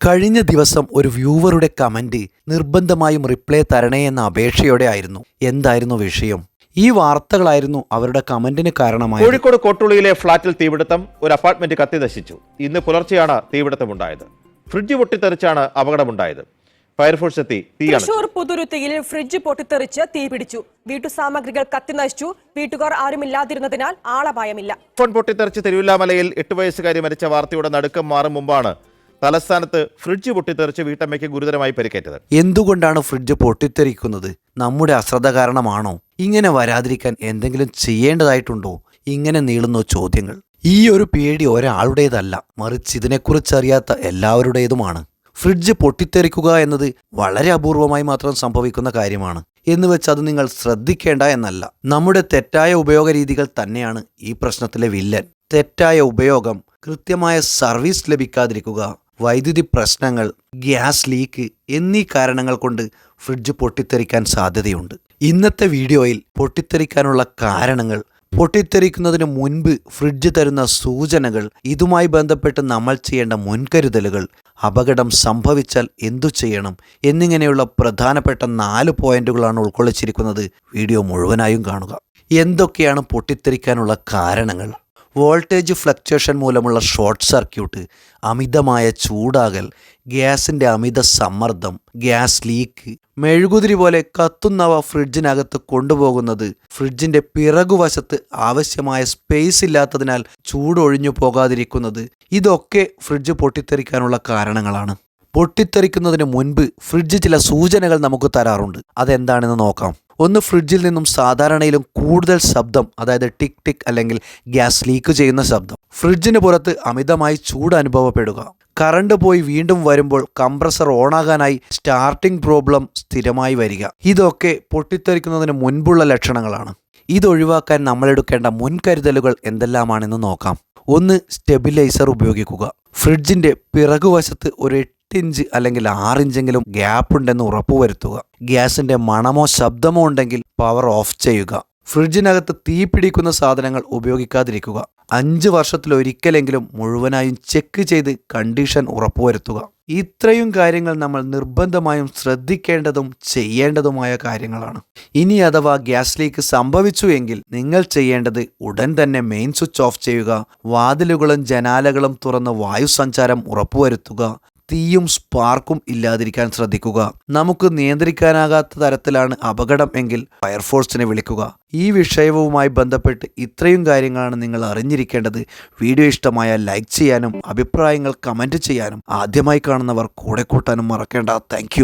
കഴിഞ്ഞ ദിവസം ഒരു വ്യൂവറുടെ കമന്റ് നിർബന്ധമായും റിപ്ലൈ തരണേ എന്ന അപേക്ഷയോടെ ആയിരുന്നു. എന്തായിരുന്നു വിഷയം? ഈ വാർത്തകളായിരുന്നു അവരുടെ കമന്റിന് കാരണമായി കോഴിക്കോട് കോട്ടുള്ളിയിലെ ഫ്ളാറ്റിൽ തീപിടുത്തം ഒരു അപ്പാർട്ട്മെന്റ് കത്തി നശിച്ചു. ഇന്ന് പുലർച്ചെയാണ് തീപിടുത്തമുണ്ടായത്. ഫ്രിഡ്ജ് പൊട്ടിത്തെറിച്ചാണ് അപകടമുണ്ടായത്. ഫയർഫോഴ്സ് എത്തി തീയാണ് തൃശൂർ പുതുരുത്തിയിൽ ഫ്രിഡ്ജ് പൊട്ടിത്തെറിച്ച് തീ തീപിടിച്ചു വീട്ടുസാമഗ്രികൾ കത്തിനശിച്ചു വീട്ടുകാർ ആരുമില്ലാതിരുന്നതിനാൽ ആളപായമില്ല. ഫോൺ പൊട്ടിത്തെറിച്ച് തിരുവില്ലാമലയിൽ എട്ട് വയസ്സുകാരി മരിച്ച വാർത്തയുടെ നടുക്കം മാറും മുമ്പാണ് തലസ്ഥാനത്ത് ഫ്രിഡ്ജ് പൊട്ടിത്തെറിച്ച് വീട്ടമ്മയ്ക്ക് ഗുരുതരമായി പരിക്കേറ്റത്. എന്തുകൊണ്ടാണ് ഫ്രിഡ്ജ് പൊട്ടിത്തെറിക്കുന്നത്? നമ്മുടെ അശ്രദ്ധ കാരണമാണോ? ഇങ്ങനെ വരാതിരിക്കാൻ എന്തെങ്കിലും ചെയ്യേണ്ടതായിട്ടുണ്ടോ? ഇങ്ങനെ നീളുന്ന ചോദ്യങ്ങൾ. ഈ ഒരു പേടി ഒരാളുടേതല്ല മറിച്ച് ഇതിനെക്കുറിച്ച് അറിയാത്ത എല്ലാവരുടേതുമാണ്. ഫ്രിഡ്ജ് പൊട്ടിത്തെറിക്കുക എന്നത് വളരെ അപൂർവമായി മാത്രം സംഭവിക്കുന്ന കാര്യമാണ്. എന്ന് വെച്ച് അത് നിങ്ങൾ ശ്രദ്ധിക്കേണ്ട എന്നല്ല. നമ്മുടെ തെറ്റായ ഉപയോഗ രീതികൾ തന്നെയാണ് ഈ പ്രശ്നത്തിലെ വില്ലൻ. തെറ്റായ ഉപയോഗം കൃത്യമായ സർവീസ് ലഭിക്കാതിരിക്കുക വൈദ്യുതി പ്രശ്നങ്ങൾ ഗ്യാസ് ലീക്ക് എന്നീ കാരണങ്ങൾ കൊണ്ട് ഫ്രിഡ്ജ് പൊട്ടിത്തെറിക്കാൻ സാധ്യതയുണ്ട്. ഇന്നത്തെ വീഡിയോയിൽ പൊട്ടിത്തെറിക്കാനുള്ള കാരണങ്ങൾ പൊട്ടിത്തെറിക്കുന്നതിന് മുൻപ് ഫ്രിഡ്ജ് തരുന്ന സൂചനകൾ ഇതുമായി ബന്ധപ്പെട്ട് നമ്മൾ ചെയ്യേണ്ട മുൻകരുതലുകൾ അപകടം സംഭവിച്ചാൽ എന്തു ചെയ്യണം എന്നിങ്ങനെയുള്ള പ്രധാനപ്പെട്ട നാല് പോയിന്റുകളാണ് ഉൾക്കൊള്ളിച്ചിരിക്കുന്നത് വീഡിയോ മുഴുവനായും കാണുക. എന്തൊക്കെയാണ് പൊട്ടിത്തെറിക്കാനുള്ള കാരണങ്ങൾ? വോൾട്ടേജ് ഫ്ലക്ച്വേഷൻ മൂലമുള്ള ഷോർട്ട് സർക്യൂട്ട് അമിതമായ ചൂടാകൽ ഗ്യാസിന്റെ അമിത സമ്മർദ്ദം ഗ്യാസ് ലീക്ക് മെഴുകുതിരി പോലെ കത്തുന്നവ ഫ്രിഡ്ജിനകത്ത് കൊണ്ടുപോകുന്നത് ഫ്രിഡ്ജിന്റെ പിറകുവശത്ത് ആവശ്യമായ സ്പേസ് ഇല്ലാത്തതിനാൽ ചൂടൊഴിഞ്ഞു പോകാതിരിക്കുന്നത് ഇതൊക്കെ ഫ്രിഡ്ജ് പൊട്ടിത്തെറിക്കാനുള്ള കാരണങ്ങളാണ്. പൊട്ടിത്തെറിക്കുന്നതിന് മുൻപ് ഫ്രിഡ്ജ് ചില സൂചനകൾ നമുക്ക് തരാറുണ്ട്. അതെന്താണെന്ന് നോക്കാം. ഒന്ന് ഫ്രിഡ്ജിൽ നിന്നും സാധാരണയിലും കൂടുതൽ ശബ്ദം അതായത് ടിക് ടിക് അല്ലെങ്കിൽ ഗ്യാസ് ലീക്ക് ചെയ്യുന്ന ശബ്ദം. ഫ്രിഡ്ജിന് പുറത്ത് അമിതമായി ചൂട് അനുഭവപ്പെടുക. കറണ്ട് പോയി വീണ്ടും വരുമ്പോൾ കംപ്രസർ ഓണാകാനായി സ്റ്റാർട്ടിംഗ് പ്രോബ്ലം സ്ഥിരമായി വരിക. ഇതൊക്കെ പൊട്ടിത്തെറിക്കുന്നതിന് മുൻപുള്ള ലക്ഷണങ്ങളാണ്. ഇതൊഴിവാക്കാൻ നമ്മളെടുക്കേണ്ട മുൻകരുതലുകൾ എന്തെല്ലാമാണെന്ന് നോക്കാം. ഒന്ന് സ്റ്റെബിലൈസർ ഉപയോഗിക്കുക. ഫ്രിഡ്ജിന്റെ പിറകുവശത്ത് ഒരു എട്ട് ഇഞ്ച് അല്ലെങ്കിൽ ആറ് ഇഞ്ചെങ്കിലും ഗ്യാപ്പ് ഉണ്ടെന്ന് ഉറപ്പുവരുത്തുക. ഗ്യാസിന്റെ മണമോ ശബ്ദമോ ഉണ്ടെങ്കിൽ പവർ ഓഫ് ചെയ്യുക. ഫ്രിഡ്ജിനകത്ത് തീ പിടിക്കുന്ന സാധനങ്ങൾ ഉപയോഗിക്കാതിരിക്കുക. അഞ്ച് വർഷത്തിലൊരിക്കലെങ്കിലും മുഴുവനായും ചെക്ക് ചെയ്ത് കണ്ടീഷൻ ഉറപ്പുവരുത്തുക. ഇത്രയും കാര്യങ്ങൾ നമ്മൾ നിർബന്ധമായും ശ്രദ്ധിക്കേണ്ടതും ചെയ്യേണ്ടതുമായ കാര്യങ്ങളാണ്. ഇനി അഥവാ ഗ്യാസ് ലീക്ക് സംഭവിച്ചു എങ്കിൽ നിങ്ങൾ ചെയ്യേണ്ടത് ഉടൻ തന്നെ മെയിൻ സ്വിച്ച് ഓഫ് ചെയ്യുക. വാതിലുകളും ജനാലകളും തുറന്ന് വായുസഞ്ചാരം ഉറപ്പുവരുത്തുക. തീയും സ്പാർക്കും ഇല്ലാതിരിക്കാൻ ശ്രദ്ധിക്കുക. നമുക്ക് നിയന്ത്രിക്കാനാകാത്ത തരത്തിലാണ് അപകടം എങ്കിൽ ഫയർഫോഴ്സിനെ വിളിക്കുക. ഈ വിഷയവുമായി ബന്ധപ്പെട്ട് ഇത്രയും കാര്യങ്ങളാണ് നിങ്ങൾ അറിഞ്ഞിരിക്കേണ്ടത്. വീഡിയോ ഇഷ്ടമായ ലൈക്ക് ചെയ്യാനും അഭിപ്രായങ്ങൾ കമന്റ് ചെയ്യാനും ആദ്യമായി കാണുന്നവർ കൂടെ കൂട്ടാനും മറക്കേണ്ട. താങ്ക്